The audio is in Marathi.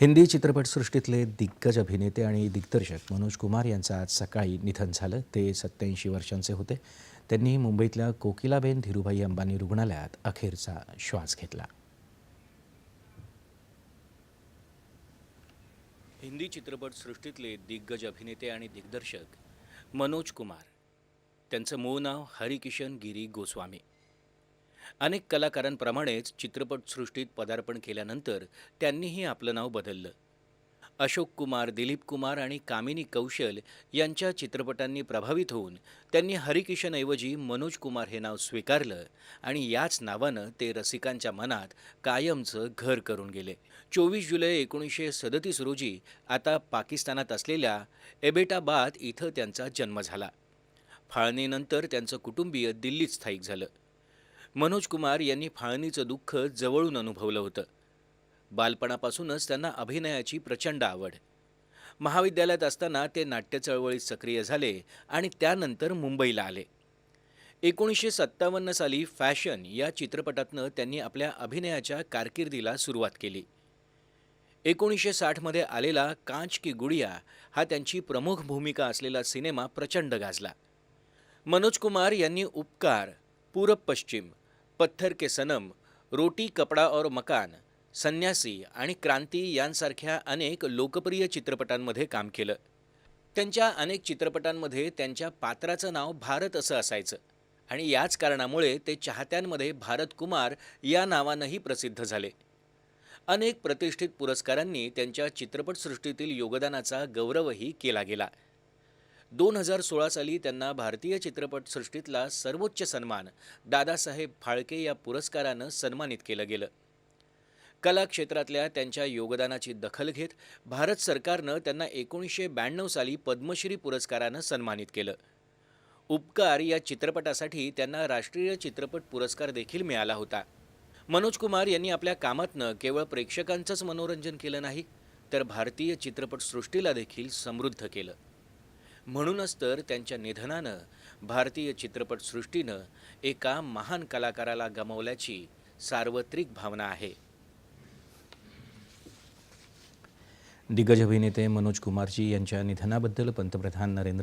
हिंदी चित्रपटसृष्टीतले दिग्गज अभिनेते आणि दिग्दर्शक मनोज कुमार यांचं आज सकाळी निधन झालं. ते सत्याऐंशी वर्षांचे होते. त्यांनी मुंबईतल्या कोकिलाबेन धीरुभाई अंबानी रुग्णालयात अखेरचा श्वास घेतला. हिंदी चित्रपटसृष्टीतले दिग्गज अभिनेते आणि दिग्दर्शक मनोज कुमार. त्यांचं मूळ नाव हरिकिशन गिरी गोस्वामी. अनेक कलाकारांप्रमाणेच चित्रपटसृष्टीत पदार्पण केल्यानंतर त्यांनीही आपलं नाव बदललं. अशोक कुमार दिलीप कुमार आणि कामिनी कौशल यांच्या चित्रपटांनी प्रभावित होऊन त्यांनी हरिकिशनऐवजी मनोज कुमार हे नाव स्वीकारलं आणि याच नावानं ते रसिकांच्या मनात कायमचं घर करून गेले. चोवीस जुलै एकोणीसशे सदतीस रोजी आता पाकिस्तानात असलेल्या एबेटाबाद इथं त्यांचा जन्म झाला. फाळणीनंतर त्यांचं कुटुंबीय दिल्लीत स्थायिक झालं. मनोज कुमार यांनी फाळणीचं दुःख जवळून अनुभवलं होतं. बालपणापासूनच त्यांना अभिनयाची प्रचंड आवड. महाविद्यालयात असताना ते नाट्य चळवळीत सक्रिय झाले आणि त्यानंतर मुंबईला आले. एकोणीसशे सत्तावन्न साली फॅशन या चित्रपटातनं त्यांनी आपल्या अभिनयाच्या कारकिर्दीला सुरुवात केली. एकोणीसशे साठमध्ये आलेला कांच की गुडिया हा त्यांची प्रमुख भूमिका असलेला सिनेमा प्रचंड गाजला. मनोज कुमार यांनी उपकार पूरब पश्चिम पत्थर के सनम रोटी कपडा और मकान संन्यासी आणि क्रांती यांसारख्या अनेक लोकप्रिय चित्रपटांमध्ये काम केलं. त्यांच्या अनेक चित्रपटांमध्ये त्यांच्या पात्राचं नाव भारत असं असायचं आणि याच कारणामुळे ते चाहत्यांमध्ये भारत कुमार या नावानंही प्रसिद्ध झाले. अनेक प्रतिष्ठित पुरस्कारांनी त्यांच्या चित्रपटसृष्टीतील योगदानाचा गौरवही केला गेला. दोन हजार सोळा साली त्यांना भारतीय चित्रपटसृष्टीतला सर्वोच्च सन्मान दादासाहेब फाळके या पुरस्कारानं सन्मानित केलं गेलं. कला क्षेत्रातल्या त्यांच्या योगदानाची दखल घेत भारत सरकारनं त्यांना एकोणीसशे ब्याण्णव साली पद्मश्री पुरस्कारानं सन्मानित केलं. उपकार या चित्रपटासाठी त्यांना राष्ट्रीय चित्रपट पुरस्कार देखील मिळाला होता. मनोज कुमार यांनी आपल्या कामातनं केवळ प्रेक्षकांचंच मनोरंजन केलं नाही तर भारतीय चित्रपटसृष्टीला देखील समृद्ध केलं. म्हणूनच तर त्यांच्या निधनानं भारतीय चित्रपटसृष्टीनं एका महान कलाकाराला गमावल्याची सार्वत्रिक भावना आहे. दिग्गज अभिनेते मनोज कुमारजी यांच्या निधनाबद्दल पंतप्रधान नरेंद्र